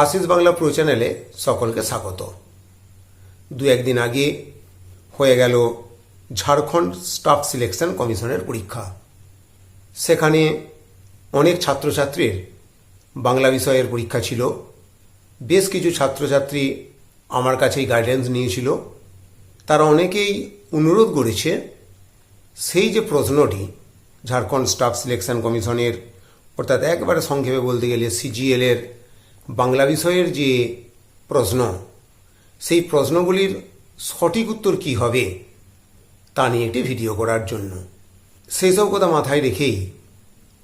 Ashis Bangla pro চ্যানেলে সকলকে স্বাগত। দু একদিন আগে হয়ে গেল ঝাড়খণ্ড স্টাফ সিলেকশন কমিশনের পরীক্ষা। সেখানে অনেক ছাত্রছাত্রীর বাংলা বিষয়ের পরীক্ষা ছিল। বেশ কিছু ছাত্রছাত্রী আমার কাছেই গাইডেন্স নিয়েছিল। তারা অনেকেই অনুরোধ করেছে সেই যে প্রশ্নটি ঝাড়খণ্ড স্টাফ সিলেকশন কমিশনের, অর্থাৎ একবারে সংক্ষেপে বলতে গেলে সিজিএল এর বাংলা বিষয়ের যে প্রশ্ন, সেই প্রশ্নগুলির সঠিক উত্তর কি হবে, তা নিয়ে একটি ভিডিও করার জন্য। সেই সব কথা মাথায় রেখেই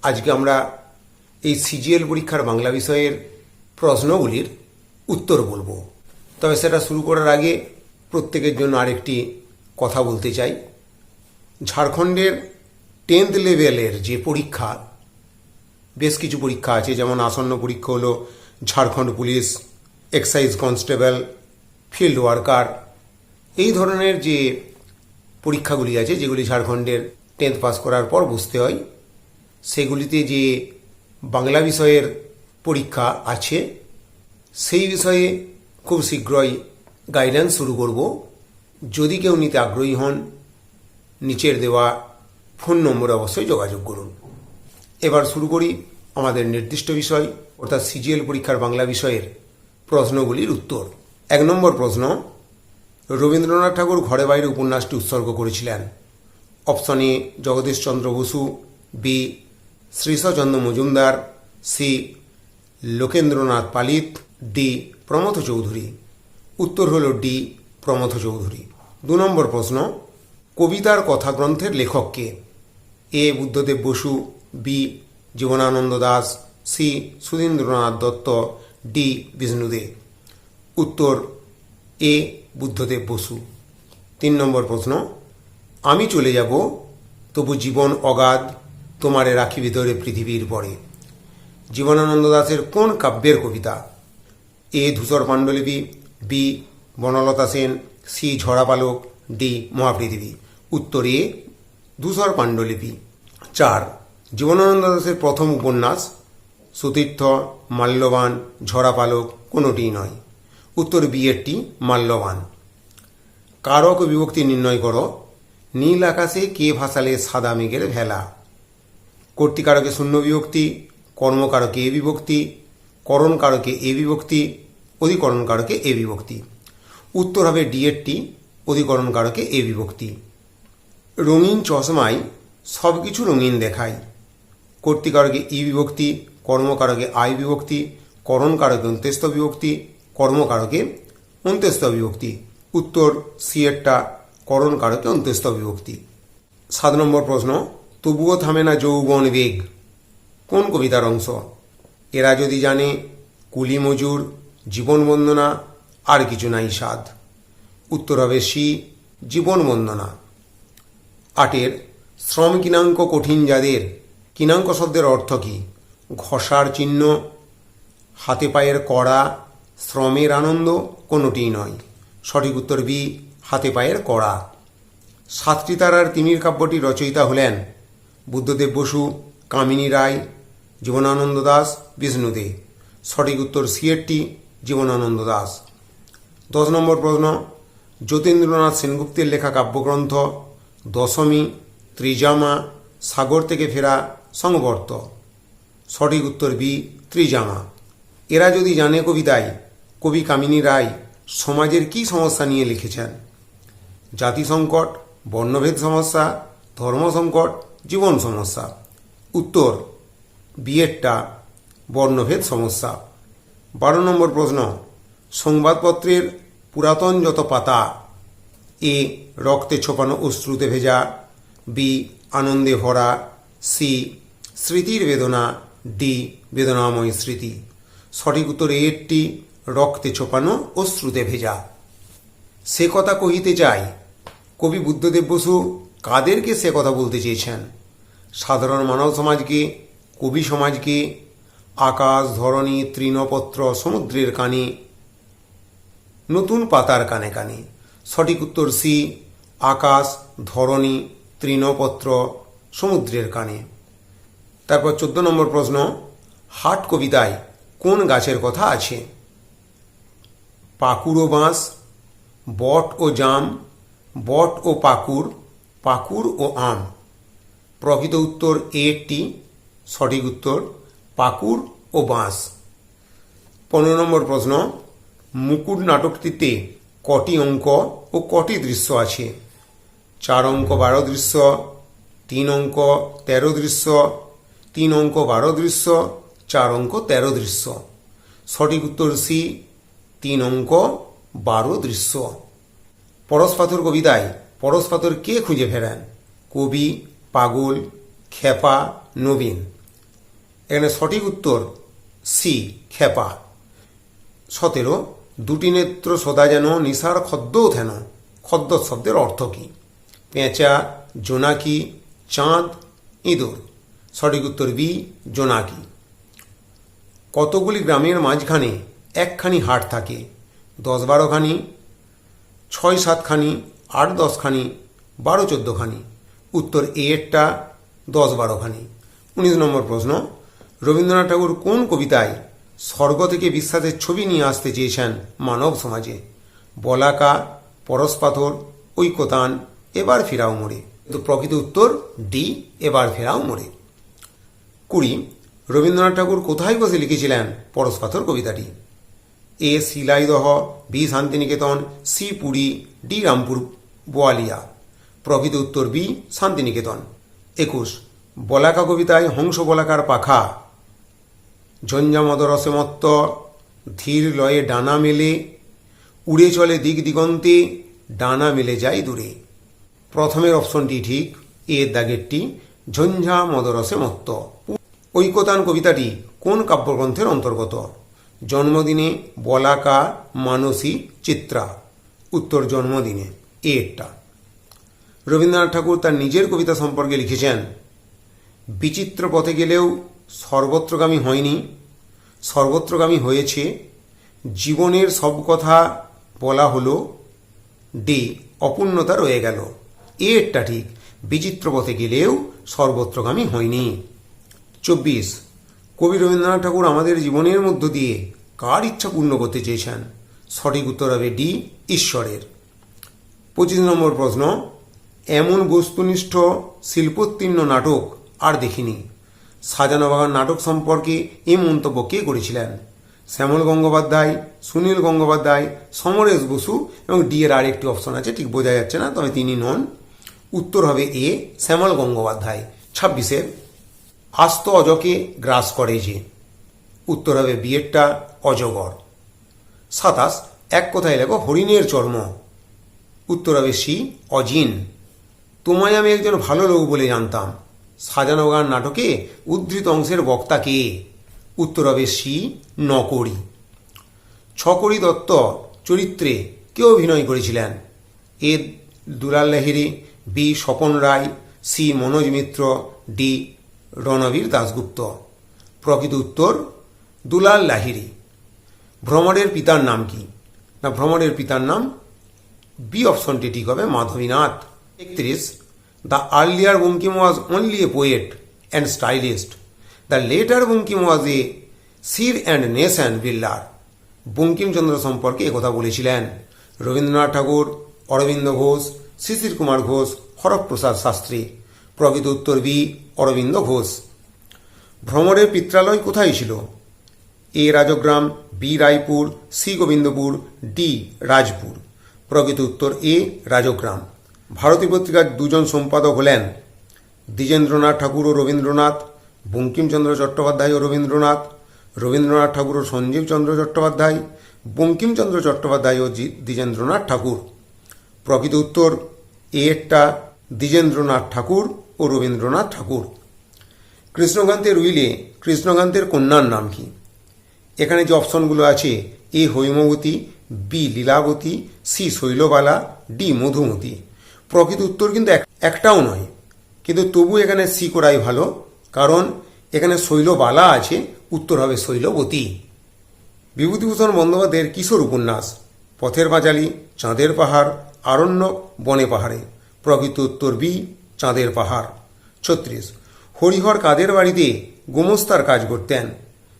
আজকে আমরা এই সিজিএল পরীক্ষার বাংলা বিষয়ের প্রশ্নগুলির উত্তর বলব। তবে সেটা শুরু করার আগে প্রত্যেকের জন্য আরেকটি কথা বলতে চাই। ঝাড়খণ্ডের টেন্থ লেভেলের যে পরীক্ষা, বেশ কিছু পরীক্ষা আছে, যেমন আসন্ন পরীক্ষা হলো Jharkhand police excise constable field worker এই ধরনের যে পরীক্ষাগুলি আছে, যেগুলি ঝাড়খণ্ডের টেন্থ পাস করার পর বুঝতে হয়, সেগুলিতে যে বাংলা বিষয়ের পরীক্ষা আছে, সেই বিষয়ে খুব শীঘ্রই গাইডেন্স শুরু করব। যদি কেউ নিতে আগ্রহী হন, নিচের দেওয়া ফোন নম্বরে অবশ্যই যোগাযোগ করুন। এবার শুরু করি আমাদের নির্দিষ্ট বিষয় অর্থাৎ সিজিএল পরীক্ষার বাংলা বিষয়ের প্রশ্নগুলির উত্তর। এক নম্বর প্রশ্ন, রবীন্দ্রনাথ ঠাকুর ঘরে বাইরে উপন্যাসটি উৎসর্গ করেছিলেন। Option A, Jagadishchandra Basu, B, Srishchandra Majumdar, C, Lokendranath Palit, D, Pramatha Chowdhury. উত্তর হল ডি, প্রমথ চৌধুরী। দু নম্বর প্রশ্ন, কবিতার কথা গ্রন্থের লেখককে A, Buddhadeb Basu, B, Jibanananda Das C Sudhindranath Dutta, D Bishnu Dey. উত্তর, এ বুদ্ধদেব বসু। তিন নম্বর প্রশ্ন, আমি চলে যাব, তবু জীবন অগাধ, তোমারে রাখি ভিতরে পৃথিবীর পরে। জীবনানন্দ দাসের কোন কাব্যের কবিতা? A Dhusar Pandulipi, B Banalata Sen, C Jharapalak, D Mahaprithibi. উত্তর, এ ধূসর পাণ্ডুলিপি। চার, জীবনানন্দ দাসের প্রথম উপন্যাস সুতীর্থ, মাল্যবান, ঝড়াপালক কোনোটিই নয়। উত্তর বি এরটি মাল্যবান। কারক বিভক্তি নির্ণয় করো। নীল আকাশে কে ভাসালে সাদা মেঘের ভেলা? কর্তিকারকে শূন্য বিভক্তি, কর্মকারকে এ বিভক্তি করণ কারকে এ বিভক্তি অধিকরণ কারকে এ বিভক্তি। উত্তর হবে ডি এরটি অধিকরণ কারকে এ বিভক্তি। রঙিন চশমায় সব কিছু রঙিন দেখায়। কর্তিকারকে ই বিভক্তি কর্মকারকে আই বিভক্তি করণ কারকে অন্ত্যস্ত বিভক্তি, কর্মকারকে অন্ত্যস্ত বিভক্তি। উত্তর, সি এরটা করণ কারকে অন্ত্যস্ত বিভক্তি। সাত নম্বর প্রশ্ন, তবুও থামে না যৌবন বেগ। কোন কবিতার অংশ? এরা যদি জানে, কুলি মজুর, জীবন বন্দনা, আর কিছু নাই স্বাদ। উত্তর হবে সি, জীবন বন্দনা। আটের, শ্রম কিনাঙ্ক কঠিন যাদের। কিনাঙ্ক শব্দের অর্থ কি? ঘষার চিহ্ন, হাতে পায়ের কড়া, শ্রমের আনন্দ কোনোটিই নয়। সঠিক উত্তর বি, হাতে পায়ের কড়া। সাতটি তারার তিমির কাব্যটি রচয়িতা হলেন বুদ্ধদেব বসু, কামিনী রায়, জীবনানন্দ দাস বিষ্ণুদে সঠিক উত্তর সিএরটি জীবনানন্দ দাস। দশ নম্বর প্রশ্ন, যতীন্দ্রনাথ সেনগুপ্তের লেখা কাব্যগ্রন্থ দশমী, ত্রিজামা, সাগর থেকে ফেরা সংবর্ত। সঠিক উত্তর বি, ত্রিজামা। এরা যদি জানে কবিতায় কবি কামিনী রায় সমাজের কি সমস্যা নিয়ে লিখেছেন? জাতি সংকট, বর্ণভেদ সমস্যা, ধর্ম সংকট, জীবন সমস্যা। উত্তর, বিয়েরটা বর্ণভেদ সমস্যা। বারো নম্বর প্রশ্ন, সংবাদপত্রের পুরাতন যত পাতা, এ, রক্তে ছোপানো অশ্রুতে ভেজা, বি, আনন্দে ভরা, সি, স্মৃতির বেদনা ডি, বেদনাময় স্মৃতি। সঠিক উত্তর এরটি রক্তে ছোপানো অশ্রুতে ভেজা। সে কথা কহিতে চাই কবি বুদ্ধদেব বসু কাদেরকে সে কথা বলতে চেয়েছেন? সাধারণ মানব সমাজকে, কবি সমাজকে, আকাশ ধরণী তৃণপত্র সমুদ্রের কানে, নতুন পাতার কানে কানে। সঠিক উত্তর সি, আকাশ ধরণী তৃণপত্র সমুদ্রের কানে। তারপর চোদ্দ নম্বর প্রশ্ন, হাট কবিতায় কোন গাছের কথা আছে? পাকুর ও বাঁশ, বট ও জাম, বট ও পাকুর পাকুর ও আম। প্রকৃত উত্তর এ এটি সঠিক উত্তর পাকুর ও বাঁশ। পনেরো নম্বর প্রশ্ন, মুকুট নাটকটিতে কটি অঙ্ক ও কটি দৃশ্য আছে? চার অঙ্ক, বারো দৃশ্য, তিন অঙ্ক, তেরো দৃশ্য তিন অঙ্ক বারো দৃশ্য, চার অঙ্ক তেরো দৃশ্য। সঠিক উত্তর সি, তিন অঙ্ক বারো দৃশ্য। পরশপাথর কবিতায় পরশপাথর কে খুঁজে ফেরেন? কবি, পাগল, খেপা, নবীন। এখানে সঠিক উত্তর সি, খেপা। সতেরো, দুটি নেত্র সদা যেন নিশার খদ্দও থেন। খদ্দ শব্দের অর্থ কী? পেঁচা, জোনাকি, চাঁদ, ইঁদুর। সঠিক উত্তর বি, জোনাকি। কতগুলি গ্রামের মাঝখানে একখানি হাট থাকে? দশ বারোখানি, ছয় সাতখানি, আট দশখানি, বারো চোদ্দোখানি। উত্তর এ এরটা দশ বারোখানি। উনিশ নম্বর প্রশ্ন, রবীন্দ্রনাথ ঠাকুর কোন কবিতায় স্বর্গ থেকে বিশ্বাসের ছবি নিয়ে আসতে চেয়েছেন মানব সমাজে? বলাকা, পরশপাথর, ঐকতান, এবার ফেরাও মোড়ে। কিন্তু প্রকৃত উত্তর ডি, এবার ফেরাও মোড়ে। কুড়ি, রবীন্দ্রনাথ ঠাকুর কোথায় বসে লিখেছিলেন পরশপাথর কবিতাটি? A Shilaidaha, B Santiniketan, C Puri, D Rampur, Boalia. প্রকৃত উত্তর বি শান্তিনিকেতন। একুশ, বলাকা কবিতায় হংস বলাকার পাখা। ঝঞ্ঝামদ রসমত্ত, ধীর লয়ে ডানা মেলে, উড়ে চলে দিক দিগন্তে ডানা মেলে যায় দূরে। প্রথমের অপশনটি ঠিক এর দাগেরটি ঝঞ্ঝা মদরসে মত্ত ঐকতান কবিতাটি কোন কাব্যগ্রন্থের অন্তর্গত? জন্মদিনে বলাকা মানসী চিত্রা। উত্তর জন্মদিনে এরটা রবীন্দ্রনাথ ঠাকুর তার নিজের কবিতা সম্পর্কে লিখেছেন, বিচিত্র পথে গেলেও সর্বত্রগামী হয়নি, সর্বত্রগামী হয়েছে, জীবনের সব কথা বলা হলো ডি অপূর্ণতা রয়ে গেল। এরটা ঠিক, বিচিত্র পথে গেলেও সর্বত্রগামী হয়নি। চব্বিশ। কবি রবীন্দ্রনাথ ঠাকুর আমাদের জীবনের মধ্য দিয়ে কার ইচ্ছা পূর্ণ করতে চেয়েছেন? সঠিক উত্তর হবে ডি, ঈশ্বরের। পঁচিশ নম্বর প্রশ্ন, এমন বস্তুনিষ্ঠ শিল্পোত্তীর্ণ নাটক আর দেখিনি। সাজানো বাগান নাটক সম্পর্কে এ মন্তব্য কে করেছিলেন? শ্যামল গঙ্গোপাধ্যায়, সুনীল গঙ্গোপাধ্যায়, সমরেশ বসু এবং ডি এর আরেকটি অপশন আছে, ঠিক বোঝা যাচ্ছে না, তবে তিনি নন। উত্তর হবে এ, শ্যামল গঙ্গোপাধ্যায়, ছাব্বিশের। আস্ত অজকে গ্রাস করে যে। উত্তর হবে বিয়েরটা অজগর। সাতাশ, এক কথায় লেখো, হরিণের চর্ম উত্তর হবে সি, অজিন। তোমায় আমি একজন ভালো লোক বলে জানতাম। সাজানো গান নাটকে উদ্ধৃত অংশের বক্তা কে? উত্তর হবে সি নকরি ছকরি দত্ত চরিত্রে কে অভিনয় করেছিলেন? A. Dulal Lahiri B. Swapan Roy, C. Manoj Mitra, D. Ranbir Dasgupta. প্রকৃত উত্তর, দুলাল লাহিরি ভ্রমণের পিতার নাম কি? না, ভ্রমণের পিতার নাম বি অপশনটি ঠিক হবে, মাধবীনাথ। একত্রিশ, the earlier Bankim was only a poet and stylist. The latter Bankim was a seer and nation builder Bankimchandra সম্পর্কে একথা বলেছিলেন। রবীন্দ্রনাথ ঠাকুর, অরবিন্দ ঘোষ, শিশির কুমার ঘোষ, হরপ্রসাদ শাস্ত্রী। প্রকৃত উত্তর বি অরবিন্দ ঘোষ। ভ্রমণের পিত্রালয় কোথায় ছিল? A, Rajgram, B, Raipur, C, Gobindapur, D, Rajpur. প্রকৃত উত্তর এ, রাজগ্রাম। ভারতী পত্রিকার দুজন সম্পাদক হলেন দ্বিজেন্দ্রনাথ ঠাকুর ও রবীন্দ্রনাথ, বঙ্কিমচন্দ্র চট্টোপাধ্যায় ও রবীন্দ্রনাথ রবীন্দ্রনাথ ঠাকুর ও সঞ্জীব চন্দ্র চট্টোপাধ্যায়, বঙ্কিমচন্দ্র চট্টোপাধ্যায় ও দ্বিজেন্দ্রনাথ ঠাকুর। প্রকৃত উত্তর এ একটা দ্বিজেন্দ্রনাথ ঠাকুর ও রবীন্দ্রনাথ ঠাকুর। কৃষ্ণকান্তের উইলে কৃষ্ণকান্তের কন্যার নাম কি? এখানে যে অপশনগুলো আছে, A Haimabati, B Lilabati, C Shailabala, D Madhumati. প্রকৃত উত্তর কিন্তু এক- একটাও নয়। কিন্তু তবু এখানে সি করাই ভালো, কারণ এখানে শৈলবালা আছে, উত্তর হবে শৈলবতী। বিভূতিভূষণ বন্দ্যোপাধ্যায়ের কিশোর উপন্যাস, পথের পাঁচালী, চাঁদের পাহাড় আরণ্য বনে পাহাড়ে। প্রকৃত উত্তর বি চাঁদের পাহাড়। ছত্রিশ, হরিহর কাদের বাড়িতে গোমস্তার কাজ করতেন?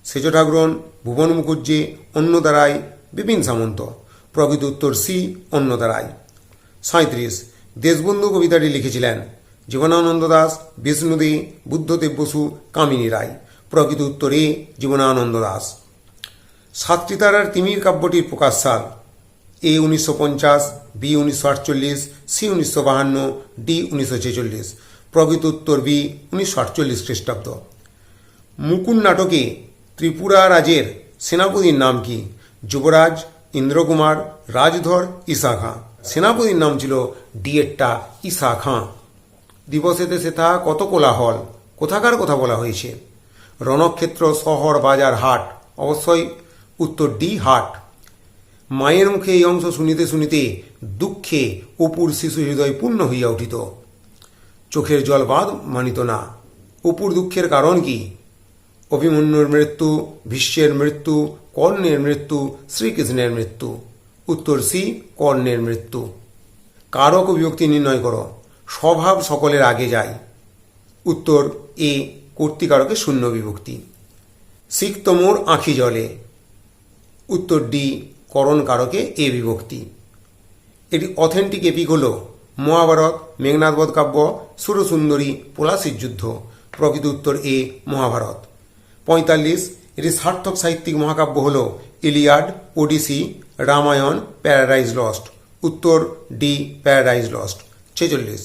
সেজ ঠাকুরন ভুবন মুখুজ্জে, অন্নদারায়, বিপিন সামন্ত। প্রকৃত উত্তর সি অন্নদা সাঁত্রিশ দেশবন্ধু কবিতাটি লিখেছিলেন জীবনানন্দ দাস বিষ্ণুদী বুদ্ধদেব বসু, কামিনী রায়। প্রকৃত উত্তর এ, জীবনানন্দ দাস। সাতটি তারার তিমির কাব্যটির প্রকাশ সাল এ উনিশশো পঞ্চাশ বি উনিশশো আটচল্লিশ সি উনিশশো বাহান্ন ডি উনিশশো ছেচল্লিশ। প্রকৃত উত্তর বি উনিশশো আটচল্লিশ খ্রিস্টাব্দ। মুকুন নাটকে ত্রিপুরা রাজের সেনাপতির নাম কি? যুবরাজ, ইন্দ্রকুমার, রাজধর, ঈশা খাঁ। সেনাপতির নাম ছিল ডিএট্টা ঈশা খাঁ। দিবসেতে সেথা কত কোলাহল, কোথাকার কথা বলা হয়েছে? রণক্ষেত্র, শহর, বাজার, হাট, অবশ্যই উত্তর ডি হাট। মায়ের মুখে এই অংশ শুনিতে শুনিতে দুঃখে অপুর শিশু হৃদয় পূর্ণ হইয়া উঠিত। চোখের জল বাদ মানিত না। অপুর দুঃখের কারণ কি? অভিমন্যুর মৃত্যু, ভীষ্মের মৃত্যু, কর্ণের মৃত্যু, শ্রীকৃষ্ণের মৃত্যু। উত্তর সি, কর্ণের মৃত্যু। কারক বিভক্তি নির্ণয় করো। স্বভাব সকলের আগে যায়। উত্তর এ, কর্তিকারকে শূন্য বিভক্তি। সিক্তমোর আঁখি জলে। উত্তর ডি করণ কারকে এ বিভক্তি। এটি অথেন্টিক এপিক হল মহাভারত মেঘনাথবধ কাব্য, সুরসুন্দরী, পলাশির যুদ্ধ। প্রকৃত উত্তর এ, মহাভারত। পঁয়তাল্লিশ, এটি সার্থক সাহিত্যিক মহাকাব্য হল Iliad, Odyssey, Ramayana, Paradise Lost. উত্তর ডি, প্যারাডাইজ লস্ট। ছেচল্লিশ,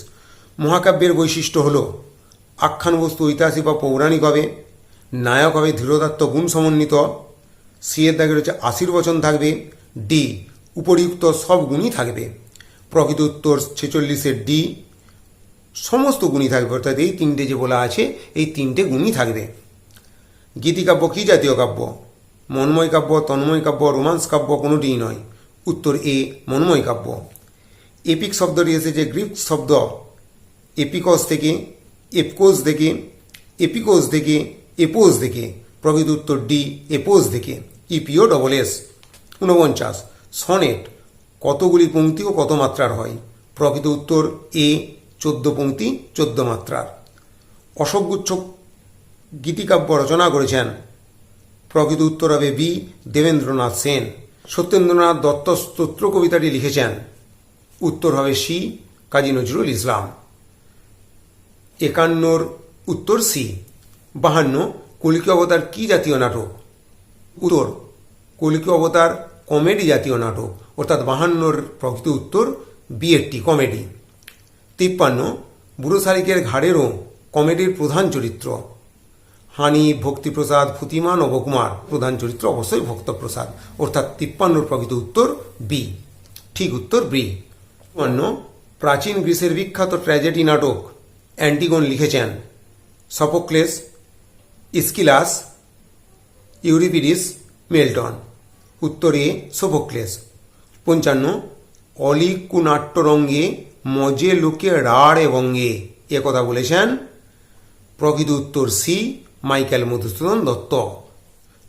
মহাকাব্যের বৈশিষ্ট্য হল আখ্যান বস্তু ঐতিহাসিক বা পৌরাণিক হবে নায়ক হবে দৃঢ়দাত্ত গুণ সমন্বিত সি এর দাগে রয়েছে আশির বচন থাকবে, ডি উপরিউক্ত সব গুণই থাকবে। প্রকৃত উত্তর ছেচল্লিশের ডি। সমস্ত গুণই থাকবে, অর্থাৎ এই তিনটে যে বলা আছে, এই তিনটে গুণই থাকবে। গীতিকাব্য কী জাতীয় কাব্য? মন্ময় কাব্য, তন্ময় কাব্য, রোমান্স কাব্য কোনোটিই নয়। উত্তর এ, মন্ময় কাব্য। এপিক শব্দটি এসেছে গ্রিক শব্দ এপিকস থেকে এপকোজ থেকে, এপিকোস থেকে এপোজ থেকে। প্রকৃত উত্তর ডি, এপোস থেকে। E P O double S ঊনপঞ্চাশ। সনেট, কতগুলি পংক্তি ও কত মাত্রার হয়? প্রকৃত উত্তর, এ, চোদ্দ পংক্তি চোদ্দ মাত্রার। অশোকগুচ্ছ গীতিকাব্য রচনা করেছেন। প্রকৃত উত্তর হবে বি, দেবেন্দ্রনাথ সেন। সত্যেন্দ্রনাথ দত্ত স্তোত্র কবিতাটি লিখেছেন। উত্তর হবে সি, কাজী নজরুল ইসলাম। একান্নর উত্তর সি। বাহান্ন কলিকি অবতার কি জাতীয় নাটক? উত্তর, কলিকি অবতার, কমেডি জাতীয় নাটক, অর্থাৎ বাহান্নর প্রকৃত উত্তর বিএডটি কমেডি। তিপ্পান্ন, বুড়ো শালিকের ঘাড়েরও কমেডির প্রধান চরিত্র। হানি, ভক্তিপ্রসাদ, ফুতিমা, নবকুমার, প্রধান চরিত্র অবশ্যই ভক্তপ্রসাদ, অর্থাৎ তিপ্পান্নর প্রকৃত উত্তর বি ঠিক উত্তর বি তিপ্পান্ন প্রাচীন গ্রিসের বিখ্যাত ট্র্যাজেডি নাটক, অ্যান্টিগন লিখেছেন। Sophocles Aeschylus Euripides, Milton. উত্তরে সোফোক্লেস পঞ্চান্ন অলিকুনাট্যরঙ্গে মজে লোকে রাড়ে বঙ্গে এ কথা বলেছেন প্রকৃত উত্তর সি, মাইকেল মধুসূদন দত্ত।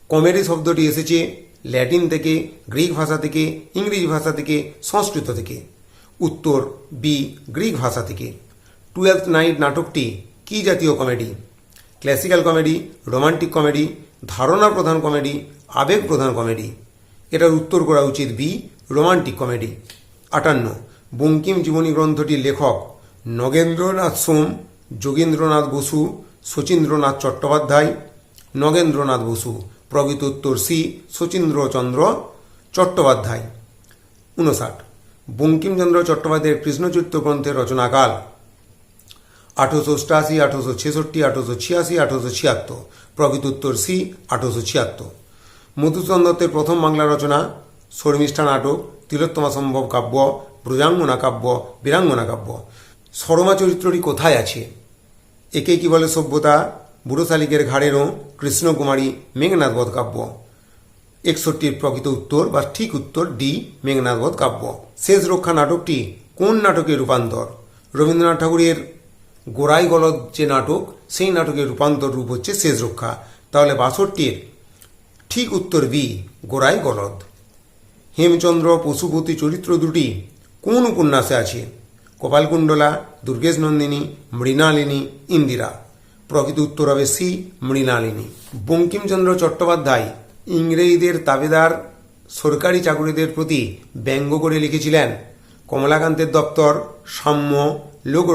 কমেডি শব্দটি এসেছে ল্যাটিন থেকে, গ্রিক ভাষা থেকে, ইংরেজি ভাষা থেকে, সংস্কৃত থেকে। উত্তর বি, গ্রিক ভাষা থেকে। টুয়েলথ নাইট নাটকটি কি জাতীয় comedy? Classical comedy, romantic comedy ধারণা প্রধান কমেডি, আবেগ প্রধান কমেডি। এটার উত্তর করা উচিত বি, রোমান্টিক কমেডি। আটান্ন, বঙ্কিম জীবনী গ্রন্থটির লেখক নগেন্দ্রনাথ সোম, যোগেন্দ্রনাথ বসু, শচীন্দ্রনাথ চট্টোপাধ্যায়, নগেন্দ্রনাথ বসু। প্রকৃত উত্তর সি, শচীন্দ্রচন্দ্র চট্টোপাধ্যায়। উনষাট বঙ্কিমচন্দ্র চট্টোপাধ্যায়ের কৃষ্ণচরিত্র গ্রন্থের রচনাকাল। আঠারোশো অষ্টাশি, আঠারোশো ছেষট্টি, আঠারোশো ছিয়াশি, আঠারোশো ছিয়াত্তর। প্রকৃত উত্তর সি, আঠারোশো ছিয়াত্তর। মধুসূদন দত্তের প্রথম বাংলা রচনা শর্মিষ্ঠা নাটক, তিলোত্তমা সম্ভব কাব্য, ব্রজাঙ্গনা কাব্য, বীরাঙ্গনা কাব্য। সরমা চরিত্রটি কোথায় আছে? একে কি বলে সভ্যতা? বুড়ো শালিকের ঘাড়েরও কৃষ্ণকুমারী মেঘনাথবধ কাব্য। একষট্টির প্রকৃত উত্তর বা ঠিক উত্তর ডি মেঘনাথবধ কাব্য। শেষ রক্ষা নাটকটি কোন নাটকের রূপান্তর? রবীন্দ্রনাথ ঠাকুরের গোড়াই গলদ যে নাটক, সেই নাটকের রূপান্তর রূপ হচ্ছে শেষ রক্ষা। তাহলে বাষট্টির ঠিক উত্তর বি, গোড়াই গলদ। হেমচন্দ্র পশুপতি চরিত্র দুটি কোন উপন্যাসে আছে? কপালকুণ্ডলা দুর্গেশ নন্দিনী, মৃণালিনী, ইন্দিরা। প্রকৃত উত্তর হবে সি, মৃণালিনী। বঙ্কিমচন্দ্র চট্টোপাধ্যায় ইংরেজদের তাবেদার সরকারি চাকুরিদের প্রতি ব্যঙ্গ করে লিখেছিলেন। কমলাকান্তের দপ্তর, সাম্য লোক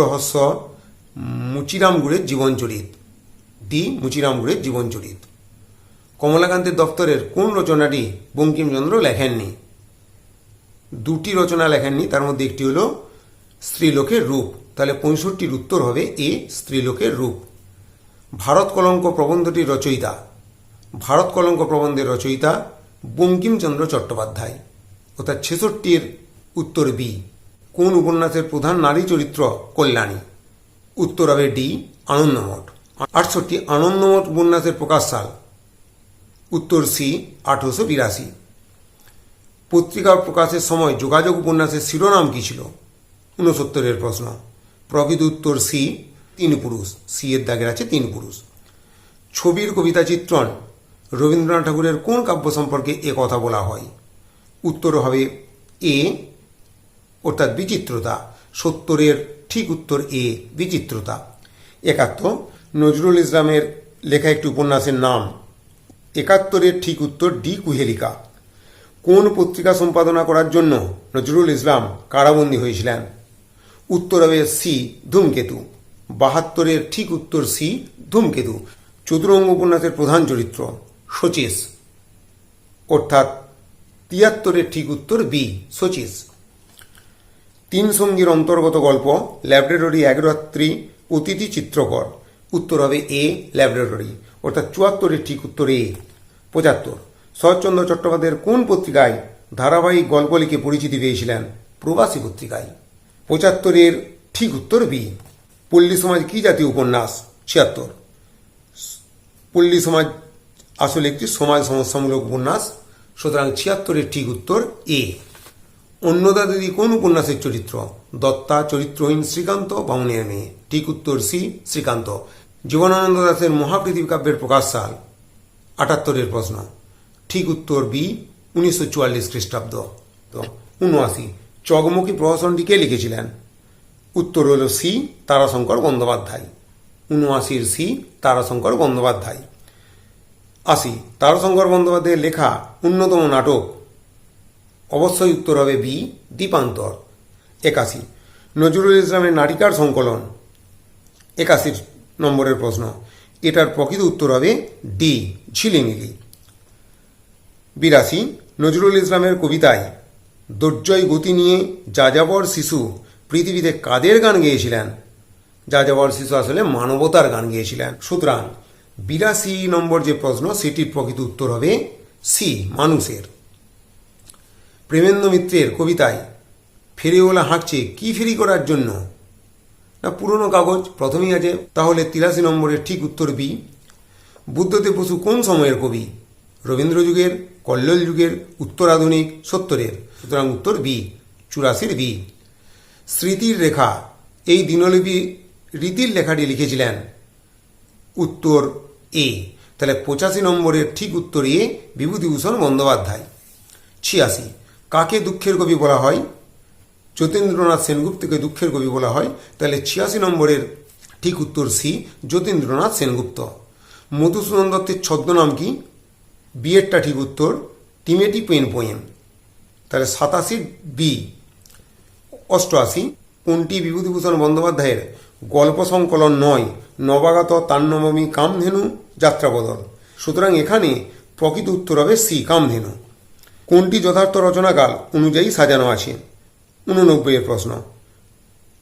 রহস্য মুচিরাম গুড়ের জীবনচরিত ডি মুচিরাম গুড়ের জীবনচরিত কমলাকান্তের দপ্তরের কোন রচনাটি বঙ্কিমচন্দ্র লেখেননি? দুটি রচনা লেখেননি, তার মধ্যে একটি হল স্ত্রীলোকের রূপ। তাহলে পঁয়ষট্টির উত্তর হবে এ, স্ত্রীলোকের রূপ। ভারত কলঙ্ক প্রবন্ধটির রচয়িতা। ভারত কলঙ্ক প্রবন্ধের রচয়িতা বঙ্কিমচন্দ্র চট্টোপাধ্যায়। অর্থাৎ ছেষট্টির উত্তর বি। কোন উপন্যাসের প্রধান নারী চরিত্র কল্যাণী? উত্তর হবে ডি, আনন্দমঠ। আটষট্টি, আনন্দমঠ উপন্যাসের প্রকাশ সাল উত্তর সি, আঠারোশো বিরাশি। পত্রিকা প্রকাশের সময় যোগাযোগ উপন্যাসের শিরোনাম কী ছিল? ঊনসত্তরের প্রশ্ন। প্রকৃত উত্তর সি, তিন পুরুষ। সি এর দাগের আছে তিন পুরুষ। ছবির কবিতা চিত্রণ। রবীন্দ্রনাথ ঠাকুরের কোন কাব্য সম্পর্কে এ কথা বলা হয়? উত্তর হবে এ, অর্থাৎ বিচিত্রতা। সত্তরের ঠিক উত্তর এ, বিচিত্রতা। একাত্তর, নজরুল ইসলামের লেখা একটি উপন্যাসের নাম। একাত্তরের ঠিক উত্তর ডি কুহেলিকা। কোন পত্রিকা সম্পাদনা করার জন্য নজরুল ইসলাম কারাবন্দী হয়েছিলেন? উত্তর হবে সি, ধূমকেতু। বাহাত্তরের ঠিক উত্তর সি, ধূমকেতু। চতুরঙ্গ উপন্যাসের প্রধান চরিত্র, শচীশ। অর্থাৎ তিয়াত্তরের ঠিক উত্তর বি, শচীশ। তিন সঙ্গীর অন্তর্গত গল্প, ল্যাবরেটরি এক রাত্রি, অতিথি চিত্রকর। উত্তর হবে এ, ল্যাবরেটরি। অর্থাৎ চুয়াত্তরের ঠিক উত্তর এ। পঁচাত্তর। শরৎচন্দ্র চট্টোপাধ্যায়ের কোন পত্রিকায় ধারাবাহিক গল্প লিখে পরিচিতি পেয়েছিলেন? প্রবাসী পত্রিকায়। পঁচাত্তরের ঠিক উত্তর বি। পল্লী সমাজ কি জাতীয় উপন্যাস? ছিয়াত্তর। পল্লী সমাজ আসলে একটি সমাজ সমস্যামূলক উপন্যাস। সুতরাং ছিয়াত্তরের ঠিক উত্তর এ। অন্নদা দিদি কোন উপন্যাসের চরিত্র? দত্তা, চরিত্রহীন শ্রীকান্ত বামুনের মেয়ে। ঠিক উত্তর সি, শ্রীকান্ত। জীবনানন্দ দাসের মহাপৃথিবী কাব্যের প্রকাশ সাল। আটাত্তরের প্রশ্ন। ঠিক উত্তর বি, উনিশশো চুয়াল্লিশ খ্রিস্টাব্দ। তো, উনআশি। চকমকি প্রহসনটি কে লিখেছিলেন? উত্তর হল সি, তারাশঙ্কর বন্দ্যোপাধ্যায়। উনআশির সি, তারাশঙ্কর বন্দ্যোপাধ্যায়। আশি। তারাশঙ্কর বন্দ্যোপাধ্যায়ের লেখা অন্যতম নাটক অবশ্যই উত্তর হবে বি, দীপান্তর। একাশি। নজরুল ইসলামের নাটিকার সংকলন। একাশির নম্বরের প্রশ্ন। এটার প্রকৃত উত্তর হবে ডি, ঝিলিমিলি। বিরাশি। নজরুল ইসলামের কবিতায়, দুর্জয় গতি নিয়ে যাযাবর শিশু পৃথিবীতে কাদের গান গেয়েছিলেন? যাযাবর শিশু আসলে মানবতার গান গেয়েছিলেন। সুতরাং বিরাশি নম্বর যে প্রশ্ন, সেটির প্রকৃত উত্তর হবে সি, মানুষের। প্রেমেন্দ্র মিত্রের কবিতায় ফেরিওয়ালা হাঁকছে, কি ফেরি করার জন্য? না, পুরনো কাগজ প্রথমেই আছে, তাহলে তিরাশি নম্বরের ঠিক উত্তর বি। বুদ্ধদেব বসু কোন সময়ের কবি? রবীন্দ্র যুগের, কল্লোল যুগের উত্তরাধুনিক সত্তরের। সুতরাং উত্তর বি, চুরাশির বি। স্মৃতির রেখা, এই দিনলিপি রীতির লেখাটি লিখেছিলেন। উত্তর এ। তাহলে পঁচাশি নম্বরের ঠিক উত্তর এ, বিভূতিভূষণ বন্দ্যোপাধ্যায়। ছিয়াশি। কাকে দুঃখের কবি বলা হয়? যতীন্দ্রনাথ সেনগুপ্তকে দুঃখের কবি বলা হয়। তাহলে ছিয়াশি নম্বরের ঠিক উত্তর সি, যতীন্দ্রনাথ সেনগুপ্ত। মধুসূদন দত্তের ছদ্মনাম কি? বিয়েরটা ঠিক উত্তর টিমেটি পেন পোয়েম। তাহলে সাতাশি বি, অষ্টআশি। কোনটি বিভূতিভূষণ বন্দ্যোপাধ্যায়ের? গল্প সংকলন নয়, নবাগত তান্নবমী কামধেনু যাত্রাবদল। সুতরাং এখানে প্রকৃত উত্তর হবে সি, কামধেনু। কোনটি যথার্থ রচনাকাল অনুযায়ী সাজানো আছে? উননব্বইয়ের প্রশ্ন।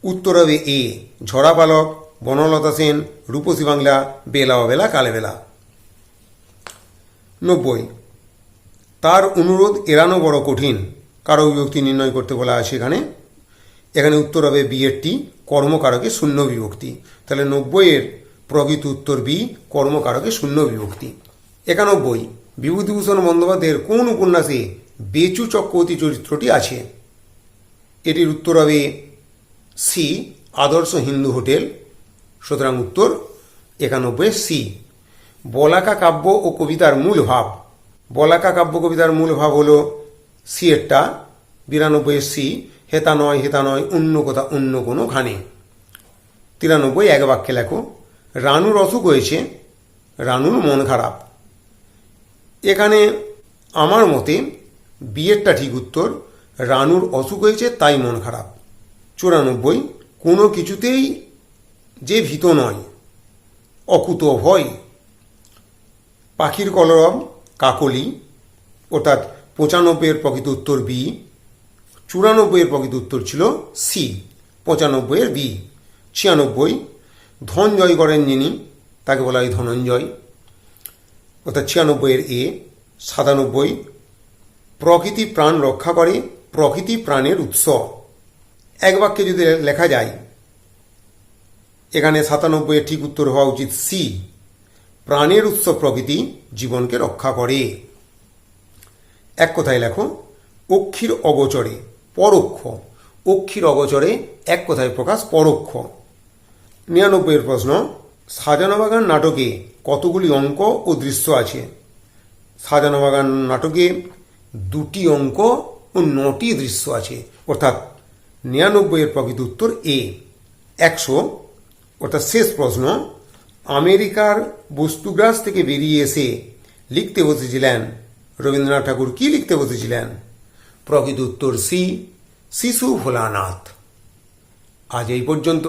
উত্তর হবে এ, ঝরা বালক বনলতা সেন, রূপসী বাংলা, বেলা অবেলা, কালে বেলা। নব্বই। তার অনুরোধ এড়ানো বড় কঠিন। কারও বিভক্তি নির্ণয় করতে বলা আছে এখানে। এখানে উত্তর হবে বি এরটি কর্মকারকে শূন্য বিভক্তি। তাহলে নব্বইয়ের প্রকৃত উত্তর বি, কর্মকারকে শূন্য বিভক্তি। একানব্বই। বিভূতিভূষণ বন্দ্যোপাধ্যায়ের কোন উপন্যাসে বেচু চক্রবর্তী চরিত্রটি আছে? এটির উত্তর হবে সি, আদর্শ হিন্দু হোটেল। সুতরাং উত্তর একানব্বই সি, বলাকা কাব্য ও কবিতার মূল ভাব। বলাকা কাব্য কবিতার মূল ভাব হল সি এরটা বিরানব্বই সি হেতা নয় হেতা নয় অন্য কথা অন্য কোনো খানে তিরানব্বই এক বাক্যে লেখো, রানুর অসুখ হয়েছে, রানুর মন খারাপ। এখানে আমার মতে বিয়েরটা ঠিক উত্তর। রানুর অসুখ হয়েছে, তাই মন খারাপ। চুরানব্বই, কোনো কিছুতেই যে ভীত নয়, অকুত ভয়। পাখির কলরব, কাকলি, অর্থাৎ পঁচানব্বইয়ের প্রকৃত উত্তর বি। চুরানব্বইয়ের প্রকৃত উত্তর ছিল সি, পঁচানব্বইয়ের বি। ছিয়ানব্বই ধন জয় করেন যিনি, তাকে বলা হয় ধনঞ্জয়। অর্থাৎ ছিয়ানব্বইয়ের এ, সাতানব্বই, প্রকৃতি প্রাণ রক্ষা করে, প্রকৃতি প্রাণের উৎস। এক বাক্যে যদি লেখা যায়, এখানে সাতানব্বইয়ের ঠিক উত্তর হওয়া উচিত সি প্রাণের উৎস প্রকৃতি জীবনকে রক্ষা করে। এক কথায় লেখো, অক্ষির অগোচরে পরোক্ষ, অক্ষির অগোচরে এক কথায় প্রকাশ পরোক্ষ। নিরানব্বইয়ের প্রশ্ন, সাজানো বাগান নাটকে কতগুলি অঙ্ক ও দৃশ্য আছে। সাজানো বাগান নাটকে দুটি অঙ্ক ও নটি দৃশ্য আছে। অর্থাৎ নিরানব্বইয়ের প্রকৃত উত্তর এ। একশো, অর্থাৎ শেষ প্রশ্ন, আমেরিকার বস্তুগ্রাস থেকে বেরিয়ে এসে লিখতে বসেছিলেন। রবীন্দ্রনাথ ঠাকুর কি লিখতে বসেছিলেন? প্রকৃত উত্তর সি, শিশু ভোলানাথ। আজ এই পর্যন্ত।